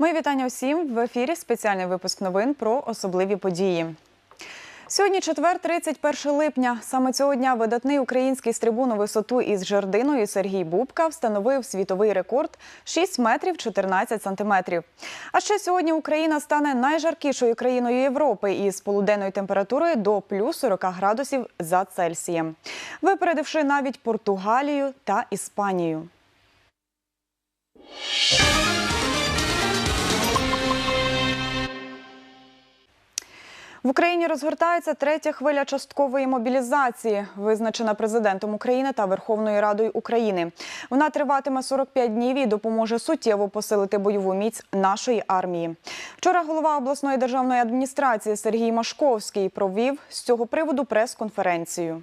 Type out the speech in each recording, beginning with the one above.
Мої вітання усім в ефірі. Спеціальний випуск новин про особливі події. Сьогодні четвер, 31 липня. Саме цього дня видатний український стрибун у висоту із жердиною Сергій Бубка встановив світовий рекорд 6 метрів 14 сантиметрів. А ще сьогодні Україна стане найжаркішою країною Європи із полуденною температурою до плюс 40 градусів за Цельсієм, випередивши навіть Португалію та Іспанію. В Україні розгортається третя хвиля часткової мобілізації, визначена президентом України та Верховною Радою України. Вона триватиме 45 днів і допоможе суттєво посилити бойову міць нашої армії. Вчора голова обласної державної адміністрації Сергій Машковський провів з цього приводу прес-конференцію.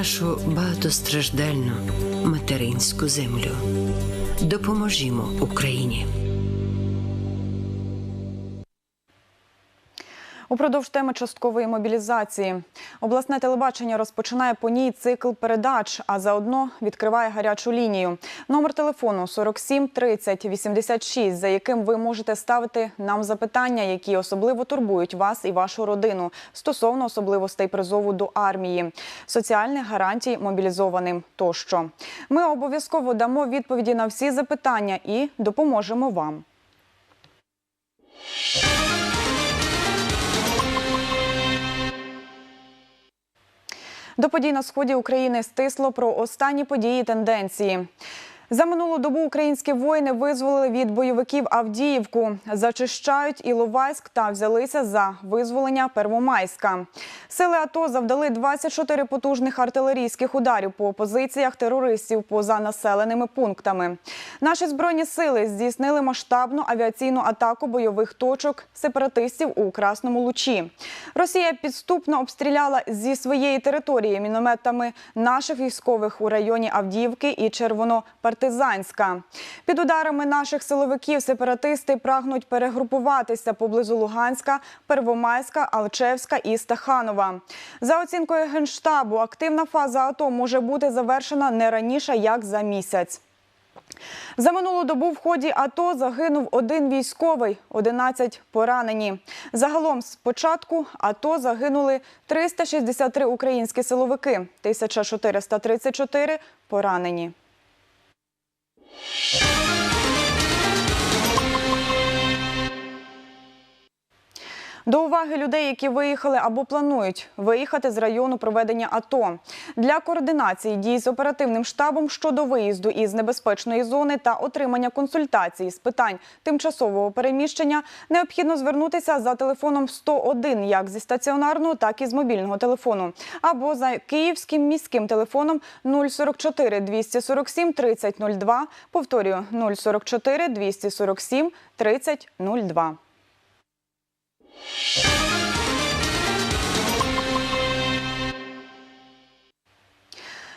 нашу багатостраждальну материнську землю. Допоможімо Україні. Упродовж теми часткової мобілізації обласне телебачення розпочинає по ній цикл передач, а заодно відкриває гарячу лінію. Номер телефону 47 30 86, за яким ви можете ставити нам запитання, які особливо турбують вас і вашу родину стосовно особливостей призову до армії, соціальних гарантій мобілізованим тощо. Ми обов'язково дамо відповіді на всі запитання і допоможемо вам. До подій на сході України стисло про останні події і тенденції. За минулу добу українські воїни визволили від бойовиків Авдіївку, зачищають Іловайськ та взялися за визволення Первомайська. Сили АТО завдали 24 потужних артилерійських ударів по позиціях терористів поза населеними пунктами. Наші збройні сили здійснили масштабну авіаційну атаку бойових точок сепаратистів у Красному Лучі. Росія підступно обстріляла зі своєї території мінометами наших військових у районі Авдіївки і Червонопартизанська. Під ударами наших силовиків сепаратисти прагнуть перегрупуватися поблизу Луганська, Первомайська, Алчевська і Стаханова. За оцінкою Генштабу, активна фаза АТО може бути завершена не раніше, як за місяць. За минулу добу в ході АТО загинув один військовий, 11 поранені. Загалом з початку АТО загинули 363 українські силовики, 1434 поранені. you До уваги людей, які виїхали або планують виїхати з району проведення АТО. Для координації дій з оперативним штабом щодо виїзду із небезпечної зони та отримання консультацій з питань тимчасового переміщення необхідно звернутися за телефоном 101 як зі стаціонарного, так і з мобільного телефону, або за київським міським телефоном 044 247 3002, повторюю 044 247 3002.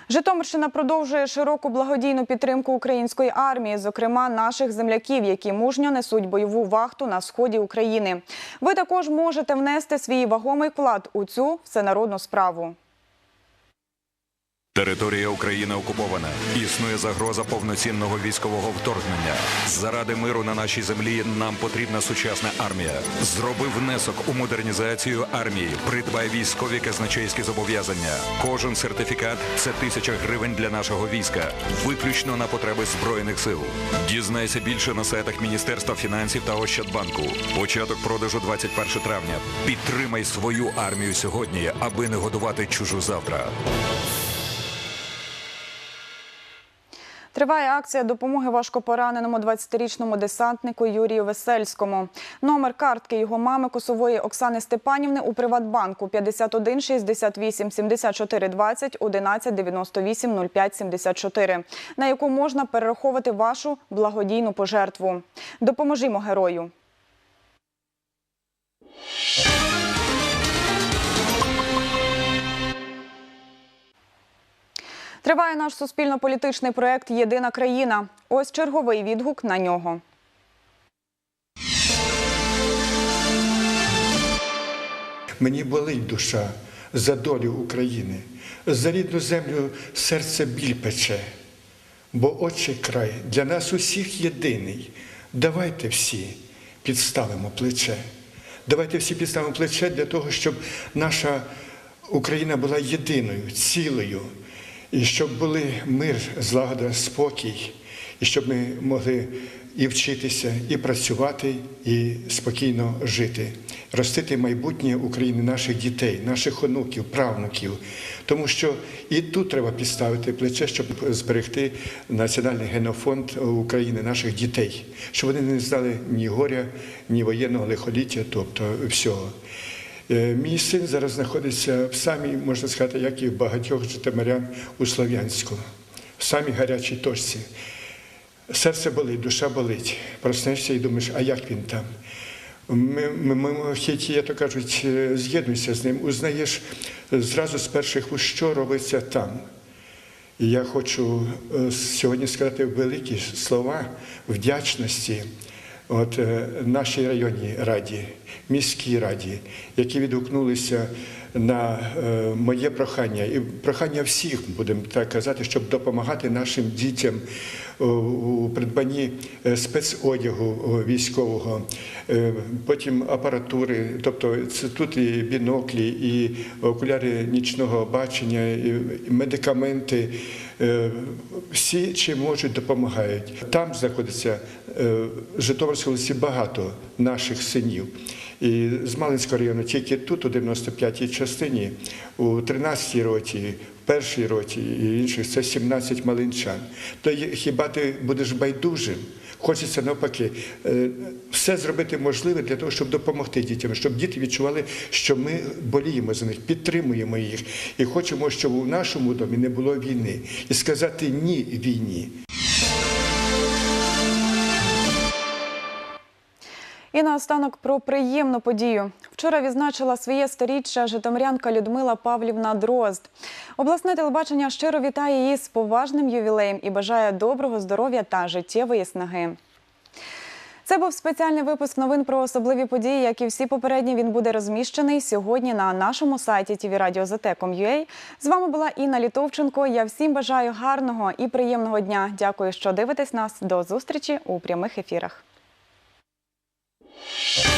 Житомирщина продовжує широку благодійну підтримку української армії, зокрема наших земляків, які мужньо несуть бойову вахту на сході України. Ви також можете внести свій вагомий вклад у цю всенародну справу. Територія України окупована. Існує загроза повноцінного військового вторгнення. Заради миру на нашій землі нам потрібна сучасна армія. Зроби внесок у модернізацію армії. Придбай військові казначейські зобов'язання. Кожен сертифікат це тисяча гривень для нашого війська, виключно на потреби збройних сил. Дізнайся більше на сайтах Міністерства фінансів та Ощадбанку. Початок продажу 21 травня. Підтримай свою армію сьогодні, аби не годувати чужу завтра. Триває акція допомоги важкопораненому 20-річному десантнику Юрію Весельському. Номер картки його мами Косової Оксани Степанівни у Приватбанку 51 68 74 20 11 98 05 74, на яку можна перераховувати вашу благодійну пожертву. Допоможімо герою. Триває наш суспільно-політичний проект Єдина країна. Ось черговий відгук на нього. Мені болить душа за долю України, за рідну землю серце біль пече, бо отчий край для нас усіх єдиний. Давайте всі підставимо плече. Давайте всі підставимо плече для того, щоб наша Україна була єдиною, цілою, і щоб були мир, злагода, спокій, і щоб ми могли і вчитися, і працювати, і спокійно жити, ростити майбутнє України наших дітей, наших онуків, правнуків. Тому що і тут треба підставити плече, щоб зберегти національний генофонд України, наших дітей, щоб вони не знали ні горя, ні воєнного лихоліття, тобто всього. Е, Мій син зараз знаходиться в самій, можна сказати, як і в багатьох житомирян у Слов'янську, в самій гарячій точці. Серце болить, душа болить. Проснешся і думаєш, а як він там? Ми, ми, як то кажуть, е, з'єднуйся з ним, узнаєш зразу з перших що робиться там. Я хочу е, сьогодні сказати великі слова вдячності от, е, нашій районній раді, міській раді, які відгукнулися на е, моє прохання і прохання всіх, будемо так казати, щоб допомагати нашим дітям у придбанні е, спецодягу військового, е, потім апаратури, тобто це тут і біноклі, і окуляри нічного бачення, і медикаменти. Е, Всі чи можуть допомагають. Там знаходиться е, в Житомирській багато наших синів. І з Малинського району тільки тут, у 95-й частині, у 13-й роті, першій роті і інших це 17 малинчан. То хіба ти будеш байдужим? Хочеться навпаки е, все зробити можливе для того, щоб допомогти дітям, щоб діти відчували, що ми боліємо за них, підтримуємо їх і хочемо, щоб у нашому домі не було війни, і сказати ні війні. І наостанок про приємну подію. Вчора відзначила своє сторіччя житомирянка Людмила Павлівна Дрозд. Обласне телебачення щиро вітає її з поважним ювілеєм і бажає доброго здоров'я та життєвої снаги. Це був спеціальний випуск новин про особливі події. Як і всі попередні, він буде розміщений сьогодні на нашому сайті tvradio.zt.com.ua. З вами була Інна Літовченко. Я всім бажаю гарного і приємного дня. Дякую, що дивитесь нас. До зустрічі у прямих ефірах. Yeah.